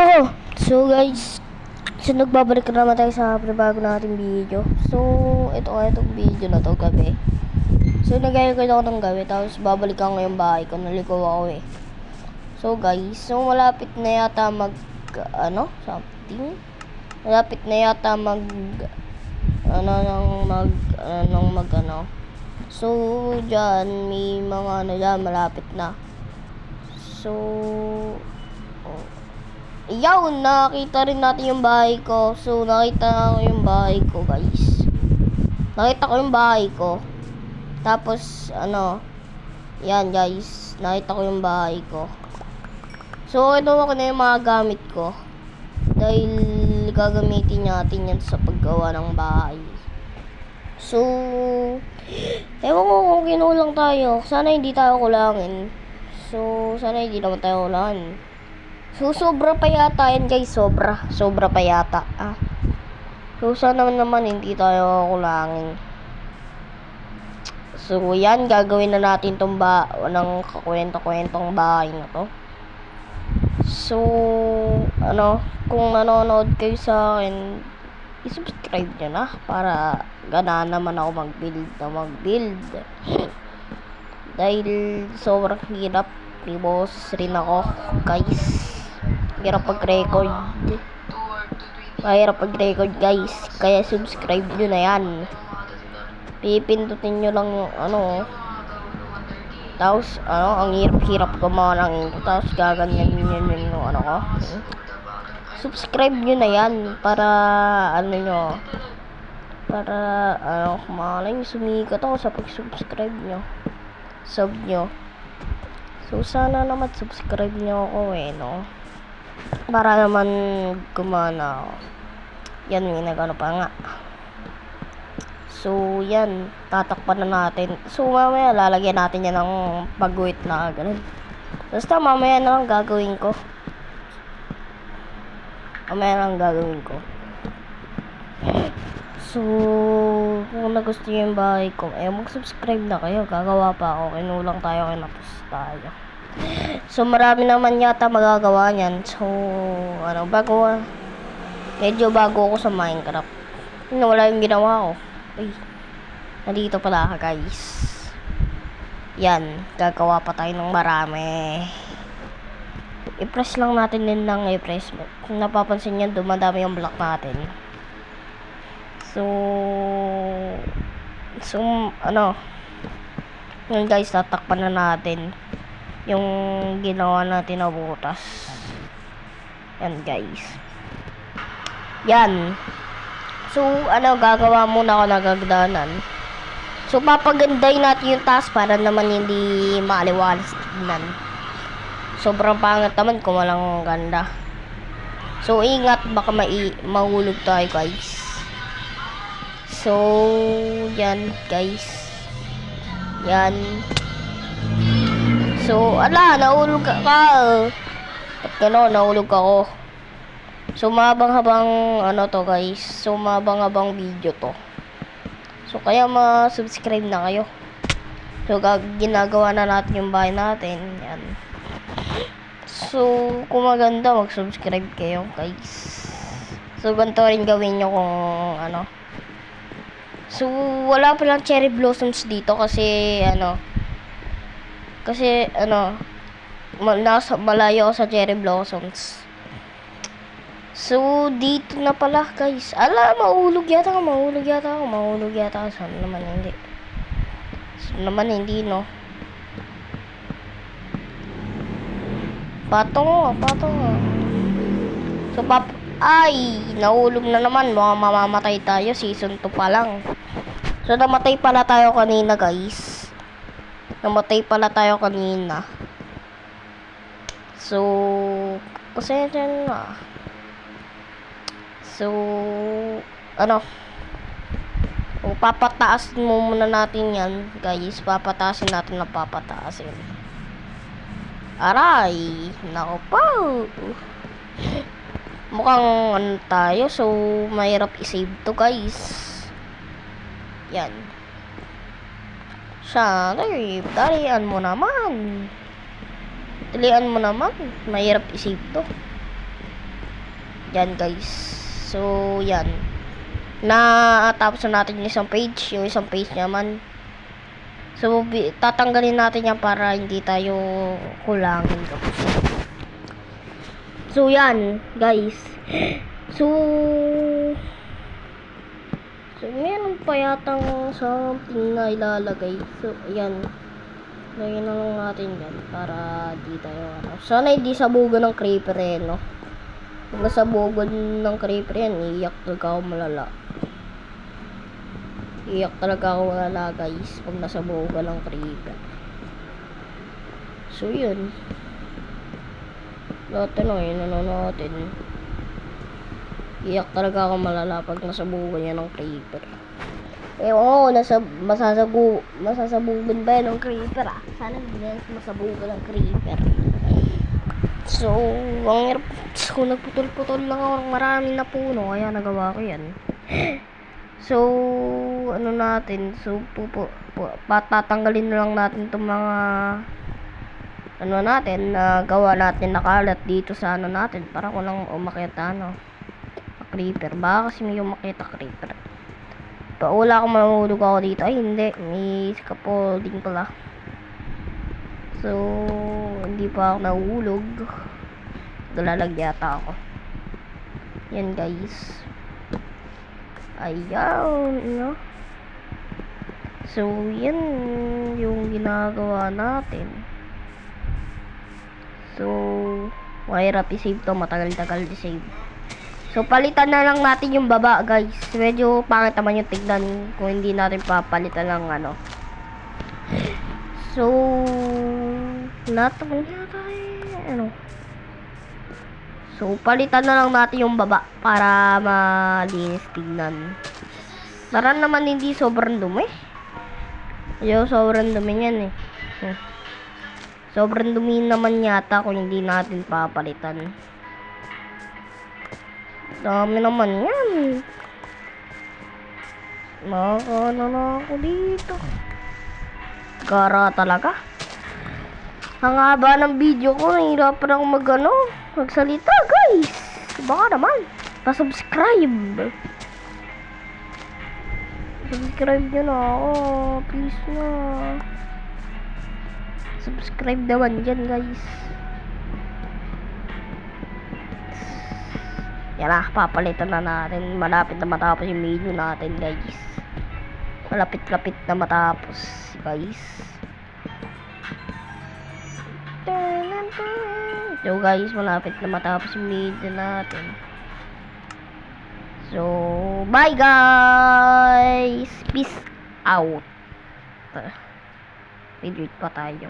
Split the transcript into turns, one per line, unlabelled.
ako. So guys, so nagbabalik na naman tayo sa panabago nating video. So, ito nga itong video na to gabi. So, nagaya ko ako ng gabi, tapos babalik ako ngayong bahay ko, naliko ako eh. So guys, so malapit na yata mag, ano, something. Malapit na yata mag, ano, nang mag, ano, nang mag, ano. So, dyan, may mga ano dyan, malapit na. So, oh. Yaw, nakita rin natin yung bahay ko. So, nakita ko yung bahay ko, guys. Nakita ko yung bahay ko. Tapos, ano, yan, guys. Nakita ko yung bahay ko. So, ito ako na yung mga gamit ko. Dahil gagamitin natin yan sa paggawa ng bahay. So, ewan ko kung kinulang tayo. Sana hindi tayo kulangin. So, sana hindi naman tayo kulangin. So, sobra pa yata yan guys. Sobra. Sobra pa yata. Ah. So, sana naman hindi tayo kulangin. So, yan. Gagawin na natin tong ba ng kakwento-kwentong bahay na to. So, ano, kung nanonood kayo sa akin, i-subscribe nyo na para gana naman ako mag-build na mag-build. Dahil sobrang hirap, may boses rin ako, guys. Hirap pag-record. Mahirap pag-record, guys. Kaya subscribe nyo na yan. Pipindutin nyo lang yung ano, tapos, ano, ang hirap-hirap gumawa ng intro. Tapos, gaganyan yun yun yung ano ko. Subscribe nyo na yan para, ano nyo, para, ano, kumalay, sumikat ako sa pag-subscribe nyo. Sub nyo. So, sana naman subscribe nyo ako eh, no? Para naman gumana. Yan, may nagano pa nga. So, yan. Tatakpan na natin. So, mamaya lalagyan natin yan ng pagguhit na ganun. Basta mamaya na lang gagawin ko. Mamaya na lang gagawin ko. So, kung nagustuhan yung bahay ko, eh, mag-subscribe na kayo. Gagawa pa ako. Kinulang tayo, kinapos tayo. So, marami naman yata magagawa niyan. So, ano, bago, medyo bago ako sa Minecraft. Wala yung ginawa ko. Ay, nandito pala ka guys. Yan, gagawa pa tayo ng marami. I-press lang natin din ng i-press. Kung napapansin nyo, dumadami yung block natin. So, so, ano, yun guys, tatakpan na natin yung ginawa natin na butas. Yan guys. Yan. So, ano, gagawa muna ako ng gagdanan. So, papaganday natin yung taas para naman hindi maaliwalas tignan. Sobrang pangit naman kung walang ganda. So, ingat, baka mai mahulog tayo, guys. So, yan, guys. Yan. So, ala, nahulog ka. ka. Ba't gano'n, nahulog ako. So, mabang-habang ano to guys. So, mabang-habang video to. So, kaya ma-subscribe na kayo. So, ginagawa na natin yung bahay natin. Yan. So, kung maganda, mag-subscribe kayo guys. So, ganito rin gawin nyo kung ano. So, wala palang cherry blossoms dito kasi ano. Kasi ano, nasa malayo sa cherry blossoms. So, dito na pala, guys. Ala, mahulog yata ako, mahulog yata ako, mahulog yata ako. Sana naman hindi. Sana naman hindi, no? Patong patong. So, pap... Ay, nahulog na naman. Mga mamamatay tayo. Season 2 pa lang. So, namatay pala tayo kanina, guys. Namatay pala tayo kanina. So, pasensya na. So, ano? O, papataas mo muna natin yan, guys. Papataasin natin na papataasin. Aray! Nako po! Mukhang ano tayo, so mahirap i-save to, guys. Yan. Sorry, dalian mo naman. Dalian mo naman. Mahirap i-save to. Yan guys. So, yan. Na tapos na natin yung isang page. Yung isang page naman. So, tatanggalin natin yan para hindi tayo kulangin. So, yan, guys. So, so, meron pa yatang something na ilalagay. So, ayan. Lagyan na lang natin yan para di tayo, ano. Sana hindi sabugan ng creeper eh, no? Pag nasabugan ng creeper yan, iiyak talaga ako malala. Iiyak talaga ako malala, guys, pag nasabugan ng creeper. So, yun. Lahat na yun, ano natin. Iyak talaga ako malala pag nasabugan niya ng creeper. Ewan ko, nasa, masasagu, masasabugan ba yan ng creeper ah? Sana hindi na masabugan ng creeper. So, ang hirap, so, nagputol-putol lang ako ng marami na puno, kaya nagawa ko yan. So, ano natin, so, pupu, pu, patatanggalin na lang natin itong mga ano natin, na gawa natin nakalat dito sa ano natin para ko lang umakita ano creeper baka kasi may umakita creeper pa. Wala akong mahulog ako dito. Ay hindi. May scaffolding pala. So hindi pa ako nahulog. Dalalag yata ako. Yan guys. Ayan no? So yan yung ginagawa natin. So, mahirap i-save to. Matagal-tagal i-save. So, palitan na lang natin yung baba, guys. Medyo pangit naman yung tignan kung hindi natin papalitan ng ano. So, naman yata eh, ano. So, palitan na lang natin yung baba para malinis tignan. Para naman hindi sobrang dumi. Yo, sobrang dumi yan eh. Sobrang dumi naman yata kung hindi natin papalitan. Dami naman yan. Nakakano na ako dito. Gara talaga. Ang haba ng video ko, nahihirapan ako mag ano, magsalita guys. Baka naman, pa-subscribe. Subscribe nyo na ako, please na subscribe naman dyan guys yan na papalitan na natin. Malapit na matapos yung video natin guys. Malapit-lapit na matapos guys. So guys malapit na matapos yung video natin. So bye guys. Peace out. May pa tayo.